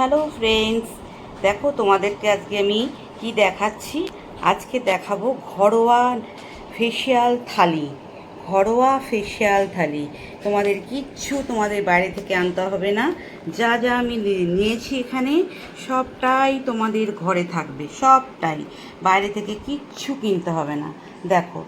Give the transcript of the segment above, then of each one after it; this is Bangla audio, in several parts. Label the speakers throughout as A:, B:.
A: হ্যালো ফ্রেন্ডস, দেখো তোমাদেরকে আজকে আমি কি দেখাচ্ছি? আজকে দেখাবো ঘরোয়া ফেশিয়াল থালি, ঘরোয়া ফেশিয়াল থালি। তোমাদের কিচ্ছু তোমাদের বাইরে থেকে আনতে হবে না। যা যা আমি নিয়েছি এখানে, সবটাই তোমাদের ঘরে থাকবে, সবটাই। বাইরে থেকে কিচ্ছু কিনতে হবে না। দেখো,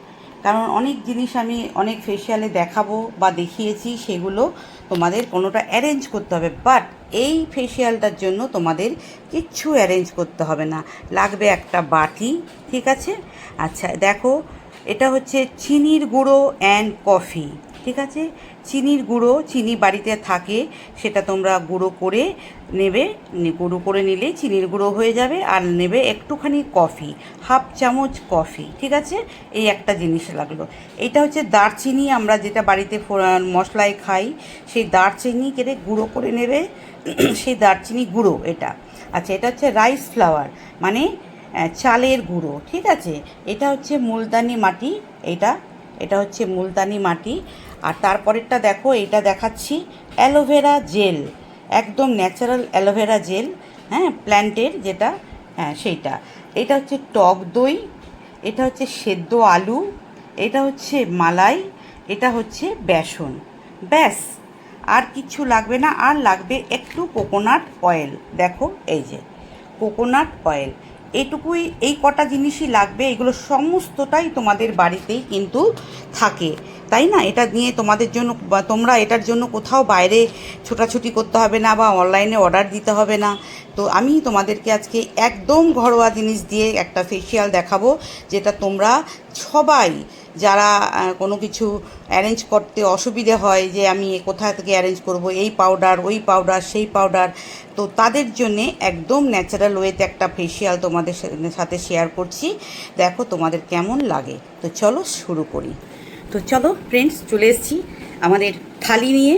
A: কারণ অনেক জিনিস আমি অনেক ফেশিয়ালে দেখাবো বা দেখিয়েছি, সেগুলো তোমাদের কোনোটা অ্যারেঞ্জ করতে হবে। বাট এই ফেসিয়ালটার জন্য তোমাদের কিচ্ছু অ্যারেঞ্জ করতে হবে না। লাগবে একটা বাটি, ঠিক আছে? আচ্ছা দেখো, এটা হচ্ছে চিনির গুঁড়ো অ্যান্ড কফি ঠিক আছে? চিনির গুঁড়ো চিনি বাড়িতে থাকে, সেটা তোমরা গুঁড়ো করে নেবে গুঁড়ো করে নিলে চিনির গুঁড়ো হয়ে যাবে আর নেবে একটুখানি কফি, হাফ চামচ কফি, ঠিক আছে? এই একটা জিনিস লাগল। এটা হচ্ছে দারচিনি, আমরা যেটা বাড়িতে মশলায় খাই, সেই দারচিনি কেটে গুঁড়ো করে নেবে, সেই দারচিনি গুঁড়ো এটা। আচ্ছা এটা হচ্ছে রাইস ফ্লাওয়ার মানে চালের গুঁড়ো, ঠিক আছে? এটা হচ্ছে মুলতানি মাটি, এটা এটা হচ্ছে মুলতানি মাটি আর তারপরেরটা দেখো এটা দেখাচ্ছি অ্যালোভেরা জেল একদম ন্যাচারাল অ্যালোভেরা জেল হ্যাঁ প্ল্যান্টের যেটা হ্যাঁ সেইটা। এটা হচ্ছে টক দই, এটা হচ্ছে সেদ্ধ আলু, এটা হচ্ছে মালাই, এটা হচ্ছে বেসন। ব্যাস, আর কিছু লাগবে না, আর লাগবে একটু কোকোনাট অয়েল দেখো, এই যে কোকোনাট অয়েল এটুকুই, এই কটা জিনিসই লাগবে, এগুলো সমস্তটাই তোমাদের বাড়িতেই কিন্তু থাকে। তাই না? এটা নিয়ে তোমাদের জন্য তোমরা এটার জন্য কোথাও বাইরে ছোটাছুটি করতে হবে না বা অনলাইনে অর্ডার দিতে হবে না। তো আমি তোমাদেরকে আজকে একদম ঘরোয়া জিনিস দিয়ে একটা ফেসিয়াল দেখাবো, যেটা তোমরা সবাই যারা কোনো কিছু অ্যারেঞ্জ করতে অসুবিধে হয় যে আমি কোথা থেকে অ্যারেঞ্জ করব, এই পাউডার ওই পাউডার সেই পাউডার তো তাদের জন্যে একদম ন্যাচারাল ওয়েতে একটা ফেসিয়াল তোমাদের সাথে শেয়ার করছি। দেখো তোমাদের কেমন লাগে। তো চলো শুরু করি। তো চলো ফ্রেন্ডস চলে এসেছি আমাদের থালি নিয়ে।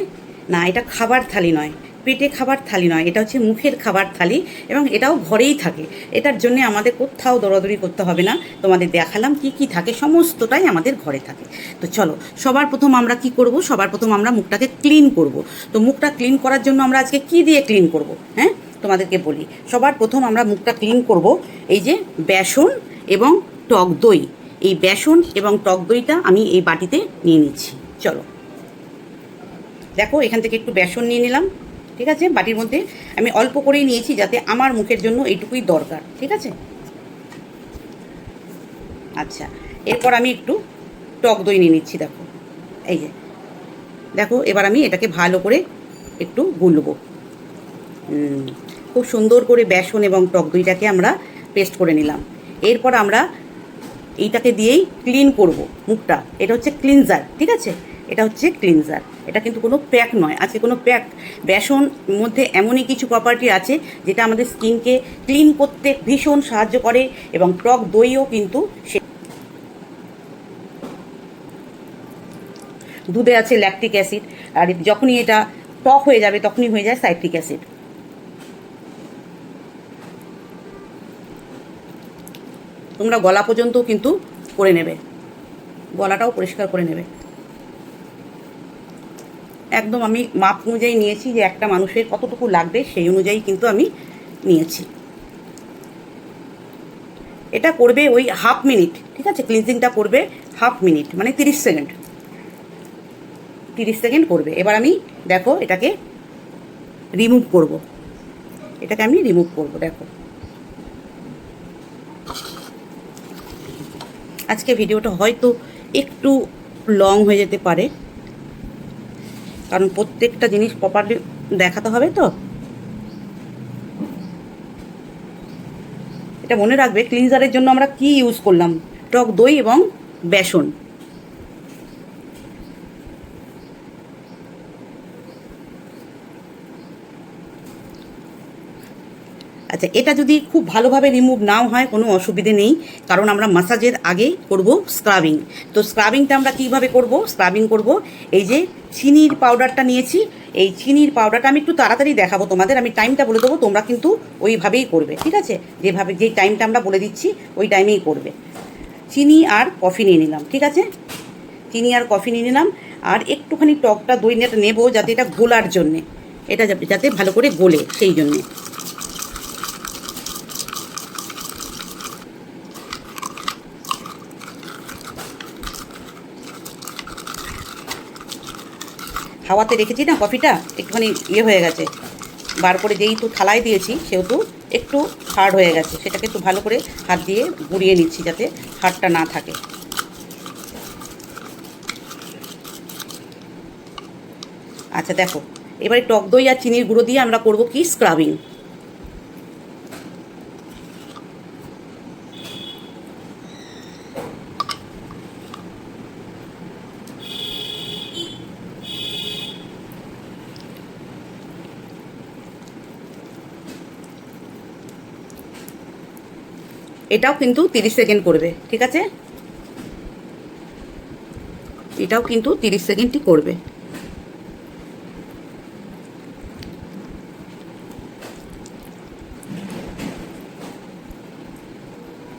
A: না, এটা খাবার থালি নয়, পেটে খাবার থালি নয়, এটা হচ্ছে মুখের খাবার থালি এবং এটাও ঘরেই থাকে। এটার জন্য আমাদের কোথাও দৌড়াদৌড়ি করতে হবে না, তোমাদের দেখালাম কি কি থাকে, সমস্তটাই আমাদের ঘরে থাকে। তো চলো, সবার প্রথম আমরা কি করব? সবার প্রথম আমরা মুখটাকে ক্লিন করব। তো মুখটা ক্লিন করার জন্য আমরা আজকে কি দিয়ে ক্লিন করব হ্যাঁ? তোমাদেরকে বলি, সবার প্রথম আমরা মুখটা ক্লিন করব, এই যে বেসন এবং টক দই। এই বেসন এবং টক দইটা আমি এই বাটিতে নিয়ে নিচ্ছি। চলো। দেখো, এখান থেকে একটু বেসন নিয়ে নিলাম, ঠিক আছে? বাটির মধ্যে আমি অল্প করেই নিয়েছি যাতে আমার মুখের জন্য এইটুকুই দরকার, ঠিক আছে? আচ্ছা এরপর আমি একটু টক দই নিয়ে নিচ্ছি, দেখো। এই যে, দেখো, এবার আমি এটাকে ভালো করে একটু গুলবো। খুব সুন্দর করে বেসন এবং টক দইটাকে আমরা পেস্ট করে নিলাম। এরপর আমরা এইটাকে দিয়েই ক্লিন করব মুখটা। এটা হচ্ছে ক্লিনজার ঠিক আছে? এটা হচ্ছে ক্লিনজার এটা কিন্তু কোনো প্যাক নয়, আজকে কোনো প্যাক বেসন মধ্যে এমনই কিছু প্রপার্টি আছে যেটা আমাদের স্কিনকে ক্লিন করতে ভীষণ সাহায্য করে এবং টক দইও কিন্তু সে দুধে আছে ল্যাকটিক অ্যাসিড আর যখনই এটা টক হয়ে যাবে, তখনই হয়ে যায় সাইট্রিক অ্যাসিড তোমরা গলা পর্যন্ত কিন্তু করে নেবে। গলাটাও পরিষ্কার করে নেবে। একদম আমি মাপ অনুযায়ী নিয়েছি যে একটা মানুষের কতটুকু লাগবে সেই অনুযায়ী কিন্তু আমি নিয়েছি। এটা করবে ওই হাফ মিনিট, ঠিক আছে? ক্লিনজিংটা করবে হাফ মিনিট মানে তিরিশ সেকেন্ড। তিরিশ সেকেন্ড করবে। এবার আমি দেখো এটাকে রিমুভ করব। এটাকে আমি রিমুভ করব, দেখো। আজকে ভিডিওটা হয়তো একটু লং হয়ে যেতে পারে। কারণ প্রত্যেকটা জিনিস প্রপারলি দেখাতে হবে তো। এটা মনে রাখবে ক্লিনজারের জন্য আমরা কি ইউজ করলাম? টক দই এবং বেসন। আচ্ছা এটা যদি খুব ভালোভাবে রিমুভ নাও হয়, কোনো অসুবিধে নেই। কারণ আমরা মাসাজের আগে করব স্ক্রাবিং তো স্ক্রাবিংটা আমরা কীভাবে করব? স্ক্রাবিং করব। এই যে চিনির পাউডারটা নিয়েছি, এই চিনির পাউডারটা আমি একটু তাড়াতাড়ি দেখাবো তোমাদের। আমি টাইমটা বলে দেবো, তোমরা কিন্তু ওইভাবেই করবে, ঠিক আছে? যেভাবে যেই টাইমটা আমরা বলে দিচ্ছি, ওই টাইমেই করবে। চিনি আর কফি নিয়ে নিলাম, ঠিক আছে? চিনি আর কফি নিয়ে নিলাম, আর একটুখানি টকটা দই নেটা নেব যাতে এটা গোলার জন্যে। এটা যাতে ভালো করে গোলে, সেই জন্যে। হাওয়াতে রেখেছি না কফিটা, একটুখানি ইয়ে হয়ে গেছে। বার করে যেই তো থালায় দিয়েছি, সেহেতু একটু হার্ড হয়ে গেছে। সেটাকে একটু ভালো করে হাত দিয়ে গুঁড়িয়ে নিচ্ছি যাতে হাড়টা না থাকে। আচ্ছা দেখো। এবারে টক দই আর চিনির গুঁড়ো দিয়ে আমরা করব কি স্ক্রাবিং এটাও কিন্তু তিরিশ সেকেন্ড করবে, ঠিক আছে? এটাও কিন্তু তিরিশ সেকেন্ডই করবে।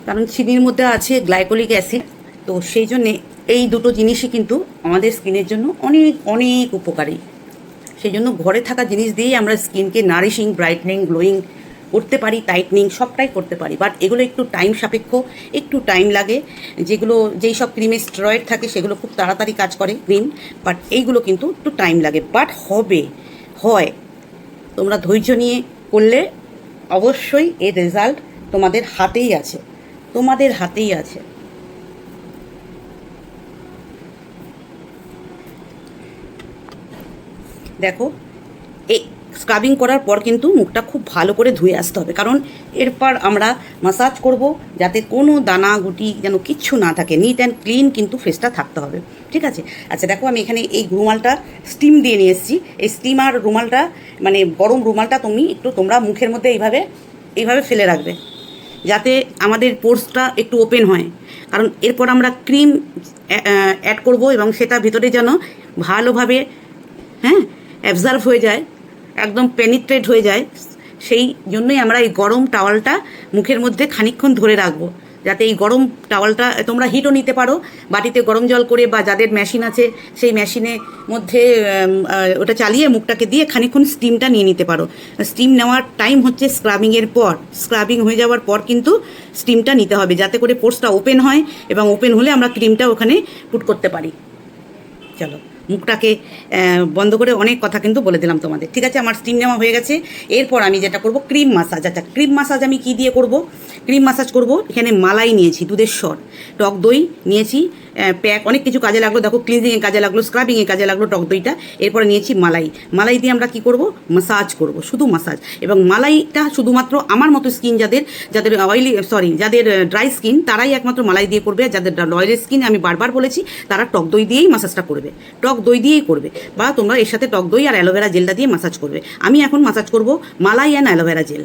A: কারণ চিনির মধ্যে আছে গ্লাইকোলিক অ্যাসিড, তো সেই জন্যে এই দুটো জিনিসই কিন্তু আমাদের স্কিনের জন্য অনেক অনেক উপকারী। সেই জন্য ঘরে থাকা জিনিস দিয়েই আমরা স্কিনকে নারিশিং ব্রাইটনিং গ্লোয়িং করতে পারি টাইটনিং সবটাই করতে পারি। বাট এগুলো একটু টাইম সাপেক্ষ, একটু টাইম লাগে। যেগুলো, যেই সব ক্রিমে স্টেরয়েড থাকে, সেগুলো খুব তাড়াতাড়ি কাজ করে ক্রিম বাট এইগুলো কিন্তু একটু টাইম লাগে। বাট হবে, হয়। তোমরা ধৈর্য নিয়ে করলে অবশ্যই এর রেজাল্ট তোমাদের হাতেই আছে। তোমাদের হাতেই আছে। দেখো স্ক্রাবিং করার পর কিন্তু মুখটা খুব ভালো করে ধুয়ে আসতে হবে। কারণ এরপর আমরা মাসাজ করব যাতে কোনো দানা, গুটি যেন কিচ্ছু না থাকে। নিট অ্যান্ড ক্লিন কিন্তু ফেসটা থাকতে হবে। ঠিক আছে? আচ্ছা দেখো আমি এখানে এই রুমালটা স্টিম দিয়ে নিয়ে এসেছি। এই স্টিম আর রুমালটা মানে গরম রুমালটা তুমি একটু তোমরা মুখের মধ্যে এইভাবে এইভাবে ফেলে রাখবে। যাতে আমাদের পোর্সটা একটু ওপেন হয়। কারণ এরপর আমরা ক্রিম অ্যাড করব এবং সেটা ভিতরে যেন ভালোভাবে হ্যাঁ অ্যাবজার্ভ হয়ে যায়। একদম পেনিট্রেট হয়ে যায়, সেই জন্যই আমরা এই গরম টাওয়ালটা মুখের মধ্যে খানিকক্ষণ ধরে রাখব। যাতে এই গরম টাওয়ালটা তোমরা হিটও নিতে পারো, বাটিতে গরম জল করে বা যাদের মেশিন আছে, সেই মেশিনে মধ্যে ওটা চালিয়ে মুখটাকে দিয়ে খানিকক্ষণ স্টিমটা নিয়ে নিতে পারো। স্টিম নেওয়ার টাইম হচ্ছে স্ক্রাবিংয়ের পর। স্ক্রাবিং হয়ে যাওয়ার পর কিন্তু স্টিমটা নিতে হবে, যাতে করে পোর্সটা ওপেন হয় এবং ওপেন হলে আমরা ক্রিমটা ওখানে পুট করতে পারি। চলো। মুখটাকে বন্ধ করে অনেক কথা কিন্তু বলে দিলাম তোমাদের। ঠিক আছে? আমার স্টিম নেওয়া হয়ে গেছে। এরপর আমি যেটা করব ক্রিম মাসাজ আচ্ছা ক্রিম মাসাজ আমি কি দিয়ে করব? ক্রিম মাসাজ করব, এখানে মালাই নিয়েছি, দুধের স্বর টক দই নিয়েছি প্যাক অনেক কিছু কাজে লাগল। দেখো ক্লিনজিংয়ে কাজে লাগল স্ক্রাবিংয়ে কাজে লাগল টক দইটা। এরপরে নিয়েছি মালাই। মালাই দিয়ে আমরা কি করব? মাসাজ করব, শুধু মাসাজ এবং মালাইটা শুধুমাত্র আমার মতো স্কিন যাদের যাদের অয়েলি সরি যাদের ড্রাই স্কিন তারাই একমাত্র মালাই দিয়ে করবে। যাদের অয়েলি স্কিন আমি বারবার বলেছি, তারা টক দই দিয়েই মাসাজটা করবে। টক দই দিয়েই করবে। বা তোমরা এর সাথে টক দই আর অ্যালোভেরা জেলটা দিয়ে মাসাজ করবে। আমি এখন মাসাজ করব মালাই অ্যান্ড অ্যালোভেরা জেল।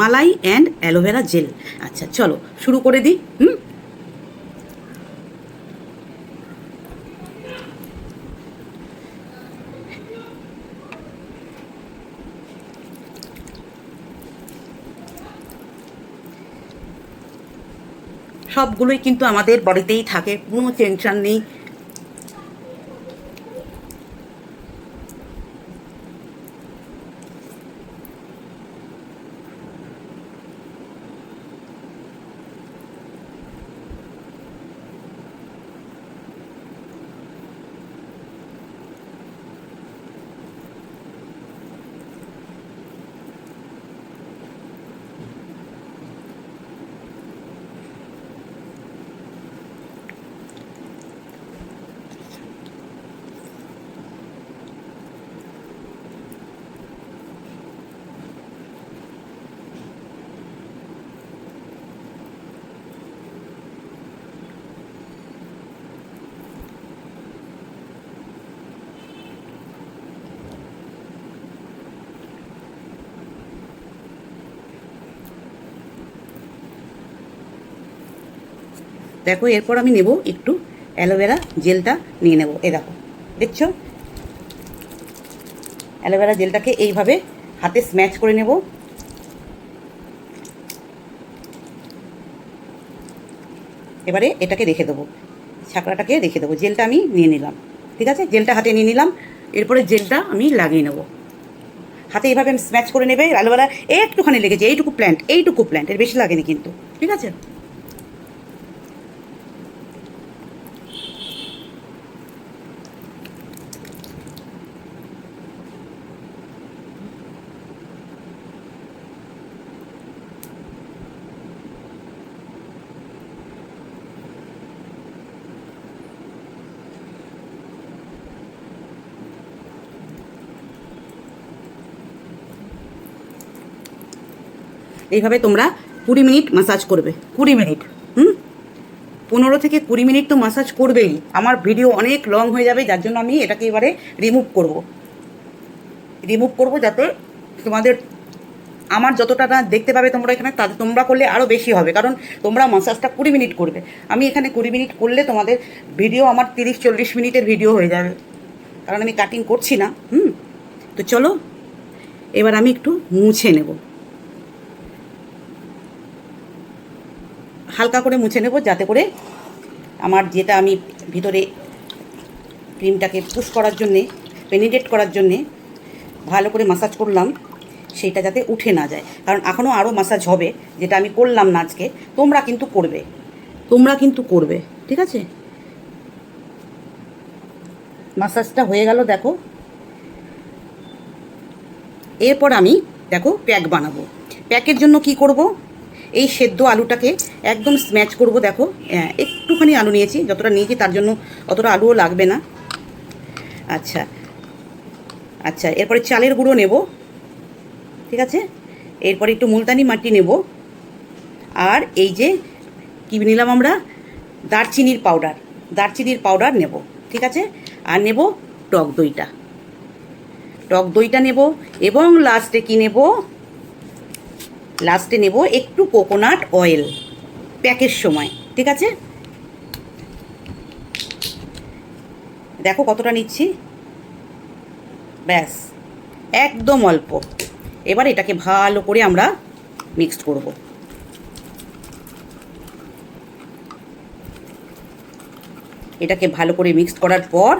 A: মালাই অ্যান্ড অ্যালোভেরা জেল। আচ্ছা চলো, শুরু করে দিই, হুম? সবগুলোই কিন্তু আমাদের বাড়িতেই থাকে, কোনো টেনশন নেই। দেখো, এরপর আমি নেব একটু অ্যালোভেরা জেলটা নিয়ে নেব। এ দেখো, দেখছ? অ্যালোভেরা জেলটাকে এইভাবে হাতে স্ম্যাচ করে নেব। এবারে এটাকে রেখে দেবো, ছাকড়াটাকে রেখে দেবো। জেলটা আমি নিয়ে নিলাম, ঠিক আছে? জেলটা হাতে নিয়ে নিলাম, এরপরে জেলটা আমি লাগিয়ে নেব। হাতে এইভাবে আমি স্ম্যাচ করে নেবে, অ্যালোভেরা একটুখানি লেগেছে, এইটুকু প্ল্যান্ট এইটুকু প্ল্যান্ট এর বেশি লাগেনি কিন্তু, ঠিক আছে? এইভাবে তোমরা কুড়ি মিনিট মাসাজ করবে। কুড়ি মিনিট। হুম? পনেরো থেকে কুড়ি মিনিট তো মাসাজ করবেই। আমার ভিডিও অনেক লং হয়ে যাবে যার জন্য আমি এটাকে এবারে রিমুভ করব। রিমুভ করব যাতে তোমাদের আমার যতটা না দেখতে পাবে তোমরা এখানে তাতে তোমরা করলে আরও বেশি হবে। কারণ তোমরা মাসাজটা কুড়ি মিনিট করবে। আমি এখানে কুড়ি মিনিট করলে তোমাদের ভিডিও আমার তিরিশ চল্লিশ মিনিটের ভিডিও হয়ে যাবে। কারণ আমি কাটিং করছি না। হুম? তো চলো এবার আমি একটু মুছে নেব। হালকা করে মুছে নেব, যাতে করে আমার যেটা আমি ভিতরে ক্রিমটাকে পুশ করার জন্যে, পেনিটেট করার জন্যে ভালো করে মাসাজ করলাম সেইটা যাতে উঠে না যায়। কারণ এখনও আরও মাসাজ হবে, যেটা আমি করলাম না আজকে, তোমরা কিন্তু করবে। তোমরা কিন্তু করবে, ঠিক আছে? মাসাজটা হয়ে গেল, দেখো। এরপর আমি, দেখো, প্যাক বানাবো। প্যাকের জন্য কি করব? এই সেদ্ধ আলুটাকে একদম স্ম্যাচ করব দেখো। হ্যাঁ, একটুখানি আলু নিয়েছি যতটা নিয়েছি তার জন্য অতটা আলুও লাগবে না। আচ্ছা আচ্ছা এরপরে চালের গুঁড়ো নেব ঠিক আছে? এরপরে একটু মুলতানি মাটি নেব। আর এই যে কী নিলাম আমরা? দারচিনির পাউডার দারচিনির পাউডার নেব ঠিক আছে? আর নেব টক দইটা। টক দইটা নেব এবং লাস্টে কি নেব? লাস্টে নেব একটু কোকোনাট অয়েল, প্যাকের সময়, ঠিক আছে? দেখো কতটা নিচ্ছি। ব্যাস, একদম অল্প। এবার এটাকে ভালো করে আমরা মিক্সড করব। এটাকে ভালো করে মিক্সড করার পর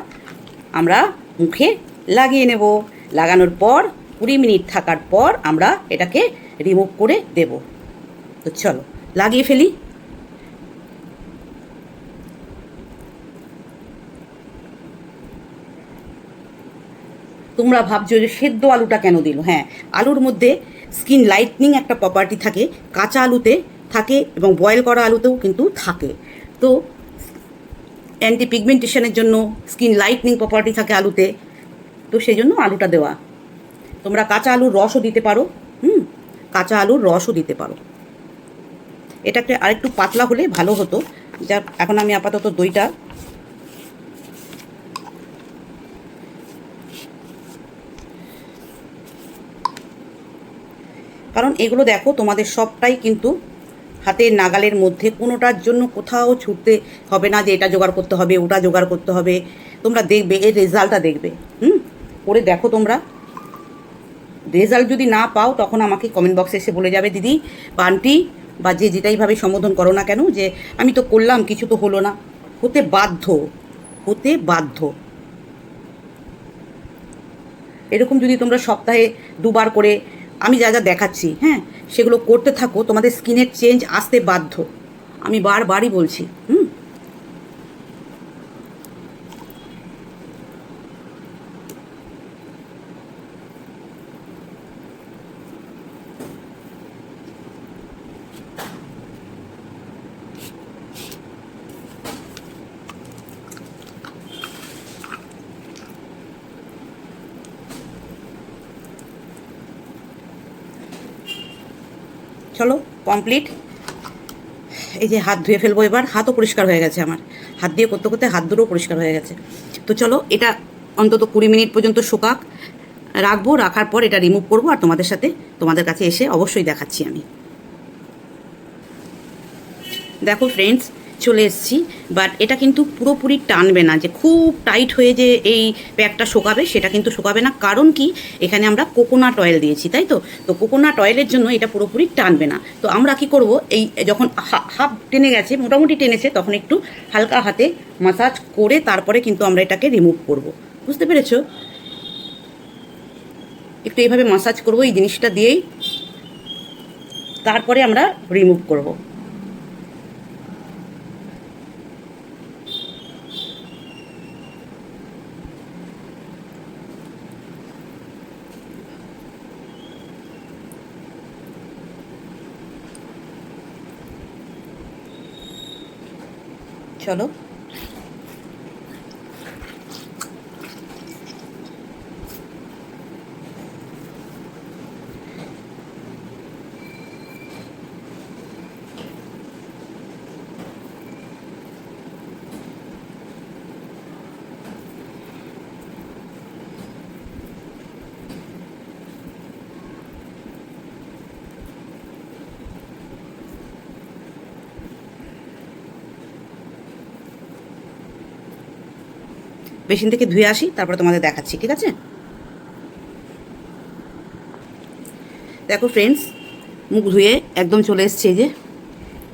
A: আমরা মুখে লাগিয়ে নেব। লাগানোর পর কুড়ি মিনিট থাকার পর আমরা এটাকে রিমুভ করে দেব। তো চলো, লাগিয়ে ফেলি। তোমরা ভাবছ যে সেদ্ধ আলুটা কেন দিল? হ্যাঁ আলুর মধ্যে স্কিন লাইটনিং একটা প্রপার্টি থাকে, কাঁচা আলুতে থাকে এবং বয়েল করা আলুতেও কিন্তু থাকে। তো অ্যান্টি পিগমেন্টেশনের জন্য স্কিন লাইটনিং প্রপার্টি থাকে আলুতে, তো সেই জন্য আলুটা দেওয়া। তোমরা কাঁচা আলুর রসও দিতে পারো। কাঁচা আলুর রসও দিতে পারো। এটাকে আরেকটু পাতলা হলে ভালো হতো। যা এখন আমি আপাতত দইটা কারণ এগুলো দেখো, তোমাদের সবটাই কিন্তু হাতের নাগালের মধ্যে। কোনোটার জন্য কোথাও ছুটতে হবে না যে এটা জোগাড় করতে হবে, ওটা জোগাড় করতে হবে। তোমরা দেখবে, এর রেজাল্টটা দেখবে। হুম? করে দেখো তোমরা। রেজাল্ট যদি না পাও, তখন আমাকে কমেন্ট বক্সে এসে বলে যাবে, দিদি বা আন্টি বা যে যেটাইভাবে সম্বোধন করো না কেন, যে আমি তো করলাম, কিছু তো হলো না। হতে বাধ্য হতে বাধ্য। এরকম যদি তোমরা সপ্তাহে দুবার করে আমি যা যা দেখাচ্ছি হ্যাঁ সেগুলো করতে থাকো, তোমাদের স্কিনের চেঞ্জ আসতে বাধ্য। আমি বারবারই বলছি, হুম? চলো কমপ্লিট এই যে হাত ধুয়ে ফেলব এবার, হাতও পরিষ্কার হয়ে গেছে আমার। হাত দিয়ে করতে করতে হাত দুটো পরিষ্কার হয়ে গেছে। তো চলো, এটা অন্তত কুড়ি মিনিট পর্যন্ত শোকাক। রাখব, রাখার পর এটা রিমুভ করব আর তোমাদের সাথে তোমাদের কাছে এসে অবশ্যই দেখাচ্ছি আমি। দেখো ফ্রেন্ডস চলে এসেছি বাট এটা কিন্তু পুরোপুরি টানবে না যে খুব টাইট হয়ে যে এই প্যাকটা শোকাবে, সেটা কিন্তু শোকাবে না। কারণ কি? এখানে আমরা কোকোনাট অয়েল দিয়েছি, তাই তো? তো কোকোনাট অয়েলের জন্য এটা পুরোপুরি টানবে না। তো আমরা কি করব? এই যখন হাফ টেনে গেছে, মোটামুটি টেনেছে, তখন একটু হালকা হাতে মাসাজ করে তারপরে কিন্তু আমরা এটাকে রিমুভ করব। বুঝতে পেরেছ? একটু এইভাবে মাসাজ করব, এই জিনিসটা দিয়েই। তারপরে আমরা রিমুভ করব। চলো বেসিন থেকে ধুয়ে আসি, তারপরে তোমাদের দেখাচ্ছি, ঠিক আছে? দেখো ফ্রেন্ডস মুখ ধুয়ে একদম চলে এসছে যে।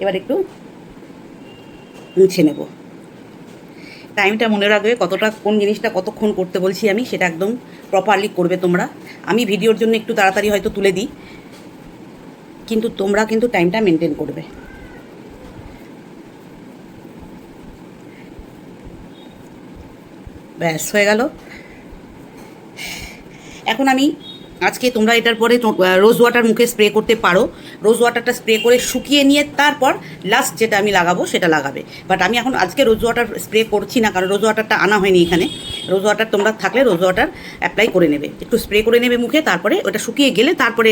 A: এবার একটু মুছে নেব। টাইমটা মনে রাখবে কতটা, কোন জিনিসটা কতক্ষণ করতে বলছি আমি, সেটা একদম প্রপারলি করবে তোমরা। আমি ভিডিওর জন্য একটু তাড়াতাড়ি হয়তো তুলে দিই, কিন্তু তোমরা কিন্তু টাইমটা মেনটেন করবে। ব্যাস, হয়ে গেল। এখন আমি আজকে তোমরা এটার পরে রোজ ওয়াটার মুখে স্প্রে করতে পারো। রোজ ওয়াটারটা স্প্রে করে শুকিয়ে নিয়ে তারপর লাস্ট যেটা আমি লাগাবো সেটা লাগাবে। বাট আমি এখন আজকে রোজ ওয়াটার স্প্রে করছি না, কারণ রোজ ওয়াটারটা আনা হয়নি এখানে। রোজ ওয়াটার তোমরা থাকলে রোজ ওয়াটার অ্যাপ্লাই করে নেবে। একটু স্প্রে করে নেবে মুখে, তারপরে ওটা শুকিয়ে গেলে তারপরে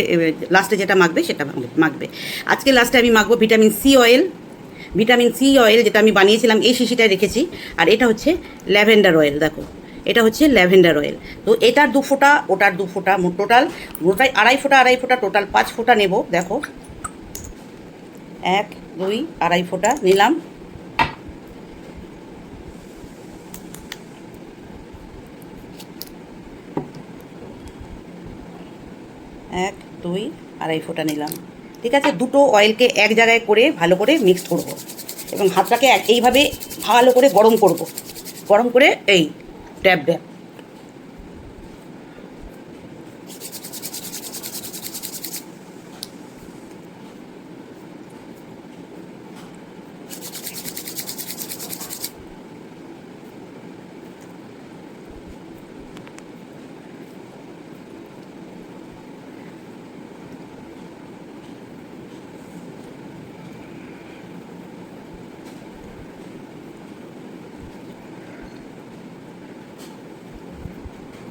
A: লাস্টে যেটা মাখবে সেটা মাখবে। আজকে লাস্টে আমি মাখবো vitamin C oil vitamin C oil যেটা আমি বানিয়েছিলাম, এই শিশিটায় রেখেছি। আর এটা হচ্ছে ল্যাভেন্ডার অয়েল, দেখো। এটা হচ্ছে ল্যাভেন্ডার অয়েল। তো এটার দু ফোঁটা, ওটার দু ফোঁটা টোটাল গোটাই আড়াই ফোঁটা আড়াই ফোঁটা, টোটাল পাঁচ ফোঁটা নেব, দেখো। এক, দুই, আড়াই ফোঁটা নিলাম। এক, দুই, আড়াই ফোঁটা নিলাম। ঠিক আছে? দুটো অয়েলকে এক জায়গায় করে ভালো করে মিক্স করব এবং হাতটাকে এইভাবে ভালো করে গরম করব। গরম করে এই ট্যাপ ড্যাব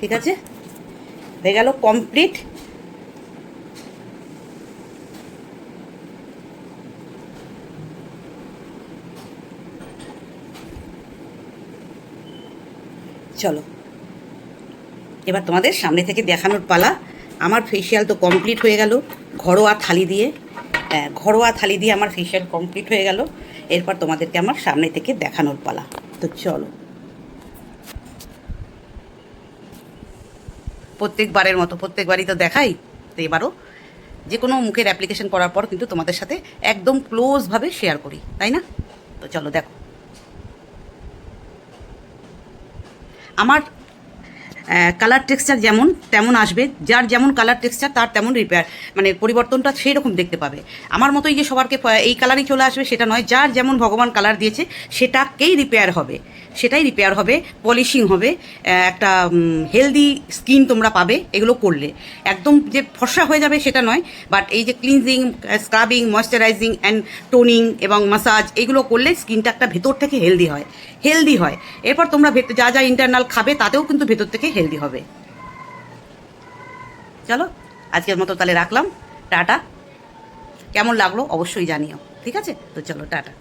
A: ঠিক আছে? হয়ে গেল কমপ্লিট চলো। এবার তোমাদের সামনে থেকে দেখানোর পালা। আমার ফেসিয়াল তো কমপ্লিট হয়ে গেল ঘরোয়া থালি দিয়ে। হ্যাঁ, ঘরোয়া থালি দিয়ে আমার ফেসিয়াল কমপ্লিট হয়ে গেল। এরপর তোমাদেরকে আমার সামনে থেকে দেখানোর পালা। তো চলো। প্রত্যেকবারের মতো, প্রত্যেকবারই তো দেখাই, তো এবারও যে কোনো মুখের অ্যাপ্লিকেশন করার পর কিন্তু তোমাদের সাথে একদম ক্লোজভাবে শেয়ার করি, তাই না? তো চলো দেখো। আমার কালার টেক্সচার যেমন, তেমন আসবে। যার যেমন কালার টেক্সচার তার তেমন রিপেয়ার মানে পরিবর্তনটা সেই রকম দেখতে পাবে। আমার মতোই যে সবারকে এই কালারই চলে আসবে, সেটা নয়। যার যেমন ভগবান কালার দিয়েছে, সেটাকেই রিপেয়ার হবে। সেটাই রিপেয়ার হবে পলিশিং হবে একটা হেলদি স্কিন তোমরা পাবে এগুলো করলে। একদম যে ফর্সা হয়ে যাবে সেটা নয় বাট এই যে cleansing scrubbing moisturising and toning এবং মাসাজ এগুলো করলে স্কিনটা একটা ভেতর থেকে হেলদি হয়। হেলদি হয়। এরপর তোমরা যা যা ইন্টারনাল খাবে, তাতেও কিন্তু ভেতর থেকে হেলদি হবে। চলো, আজকের মতো তাহলে রাখলাম। টাটা। কেমন লাগল অবশ্যই জানিও, ঠিক আছে? তো চলো, টাটা।